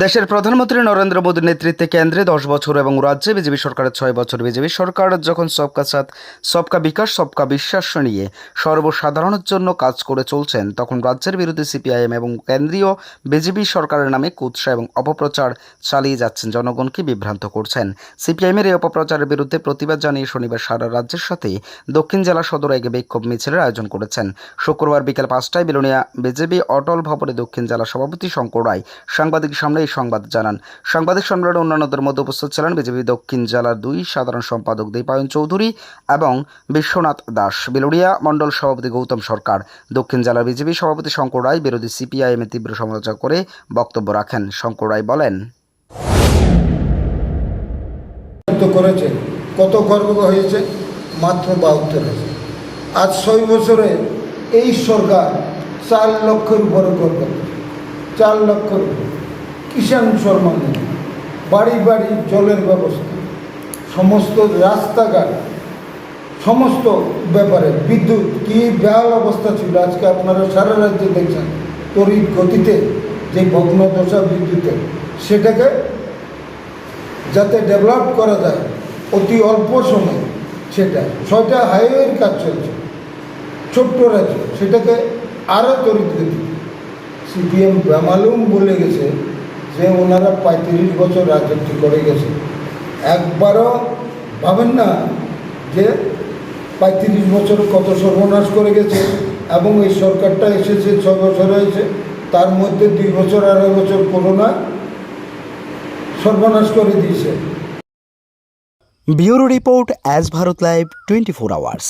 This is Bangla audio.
দেশের প্রধানমন্ত্রী নরেন্দ্র মোদীর নেতৃত্বে কেন্দ্রে দশ বছর এবং রাজ্যে বিজেপি সরকারের ছয় বছর বিজেপি সরকার যখন সবকা সাথ, সবকা বিকাশ, সবকা বিশ্বাস নিয়ে সর্বসাধারণের জন্য কাজ করে চলছেন, তখন রাজ্যের বিরুদ্ধে সিপিআইএম এবং কেন্দ্রীয় বিজেপি সরকারের নামে কুৎসা এবং অপপ্রচার চালিয়ে যাচ্ছেন। জনগণকে বিভ্রান্ত করছেন। সিপিআইএমের এই অপপ্রচারের বিরুদ্ধে প্রতিবাদ জানিয়ে শনিবার সারা রাজ্যের সাথে দক্ষিণ জেলা সদর এগে বিক্ষোভ মিছিলের আয়োজন করেছেন। শুক্রবার বিকেল পাঁচটায় বিলোনিয়া বিজেপি অটল ভবনে দক্ষিণ জেলা সভাপতি শঙ্কর রায় সাংবাদিক সামনে এই সংবাদ জানান। সাংবাদিক সম্মেলনে অন্যান্যদের মধ্যে উপস্থিত ছিলেন বিজেপি দক্ষিণ জেলার দুই সাধারণ সম্পাদক দীপায়ন চৌধুরী এবং বিশ্বনাথ দাস। বিলোনিয়া মণ্ডল সভাপতি গৌতম সরকার। দক্ষিণ জেলার বিজেপি সভাপতি শঙ্কর রায় বিরোধী সিপিআইএমের তীব্র সমালোচনা করে বক্তব্য রাখেন। শঙ্কর রায় বলেন করেছে। কত গর্ব হয়েছে? মাত্র বাহাত্তর হাজার। আজ ছয় বছরে এই সরকার চার লক্ষের উপরে করব চার লক্ষের উপরে। কিষাণ শর্মা নিধি, বাড়ি বাড়ি জলের ব্যবস্থা। সমস্ত রাস্তাঘাট সমস্ত ব্যাপারে বিদ্যুৎ কি বেহাল অবস্থা ছিল আজকে আপনারা সারা রাজ্যে দেখছেন। তড়িৎ গতিতে যে ভগ্ন দশা বিদ্যুতের সেটাকে যাতে ডেভেলপ করা যায় অতি অল্প সময়ে সেটা। ছয়টা হাইওয়ের কাজ চলছে। ছোট্ট রাজ্য সেটাকে আরও গতি সিপিএম বেমালুম বলে গেছে যে ওনারা পঁয়ত্রিশ বছর রাজত্ব করে গেছে। একবারও ভাবেন না যে পঁয়ত্রিশ বছর কত সর্বনাশ করে গেছে এবং এই সরকারটা এসেছে, ছ বছর হয়েছে, তার মধ্যে দুই বছর, আড়াই বছর করোনা সর্বনাশ করে দিয়েছে। Bureau report as Bharat live twenty four hours.